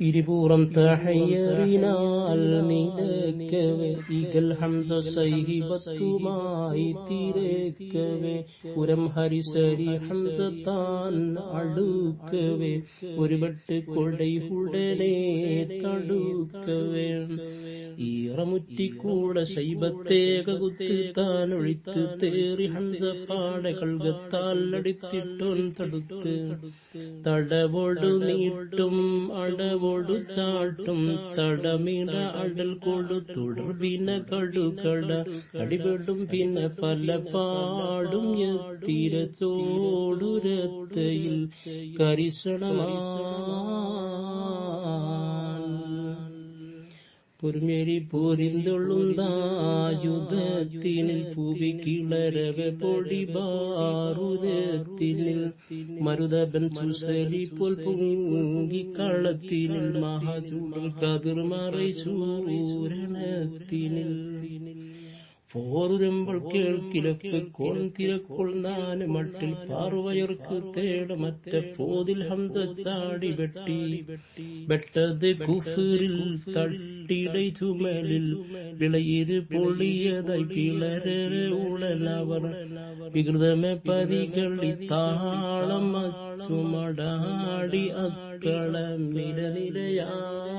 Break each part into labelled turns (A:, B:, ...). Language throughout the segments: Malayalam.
A: ഇരുപൂറം തഹയ്യറിനാൽ നിലക്കവേ ഇകൽ ഹംസ സൈഹിബത്തുമായി തിരക്കവേ. ഉരം ഹരിസരി ഹംസ താൻ അടുക്കവേ. ഒരുപെട്ട് കൊടൈ ഉടനെ തടുക്കവേ. ഈറമുറ്റിക്കൂടെ ശൈബത്തേക കുത്തി താൻ തേറി ഹൻസപ്പാടെ പാടെ കൽകത്താൽ അടിത്തിട്ടോൻ തടുത്ത്. തടവോടു നീട്ടും അടവോടു ചാട്ടും തടമിട അടൽ കൊടു തുടർബിന കടുകട തടിപെടും പിന്നെ പല പാടും തീരച്ചോടുരത്തയിൽ ചോടുരത്തയിൽ കരിശണമാ പൊരുമേരി പോരിന്തൊള്ളുന്നായുധത്തിനിൽ പൂവി കിളരവെ പൊടി ബാറുരത്തിനിൽ. മരുതബൻ സുസലി പോൽ പൊങ്ങി കളത്തിനിൽ മഹാചൂടൽ കതിർമറൈ സൂരണത്തിനിൽ. പോരുരമ്പൾ കേൾക്കിലക്ക് കോൺ തിരക്കൊൾ നാല് മട്ടിൽ പാർവയർക്ക് തേട മറ്റ പോതിൽ ഹംസ ചാടി വെട്ടി വെട്ടത് കുഫിറിൽ തട്ടിടை ചുമലിൽ വിളയിര് പൊള്ളിയതായി പിളരെ ഉളനവർ വികൃതമെ പതികളി താളം അച്ചുമടാടി അക്കളം നിരനിരയായി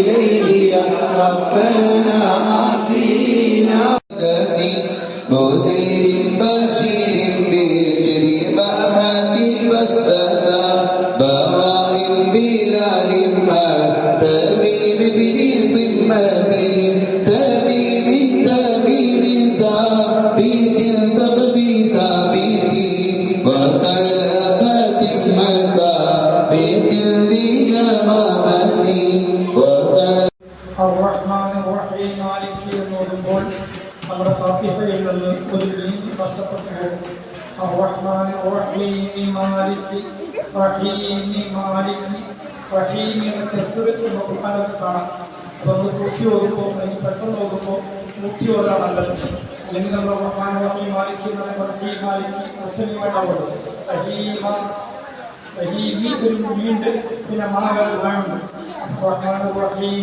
B: إليه يا ربنا أعطينا مدير بشير بشر مهد واستسى براء بلال مرتبي بابن
C: سمان റഹ്മാൻ റഹീം മാലിക് എന്ന് നമ്മുടെ ഫാത്തിഹയിൽ നിന്ന് ഒരു നീതി റഹ്മാൻ റഹീം റഹീം മാലിക് റഹീം എന്ന കസറിൽ നമ്മൾ കുട്ടാനൊക്കെ കാണാം. അപ്പോൾ നമ്മൾ കുട്ടി ഓർക്കുമ്പോൾ അല്ലെങ്കിൽ പെട്ടെന്ന് ഓർക്കുമ്പോൾ കുട്ടി ഓരാണല്ലത് അല്ലെങ്കിൽ നമ്മൾ റഹ്മാൻ റഹീം മാലിക് എന്ന് പറയുമ്പോൾ റഹീം മാലിക് അച്ഛനുമായിട്ടാണ് ഓടുന്നത് പിന്നെ റഹ്മാൻ റഹീം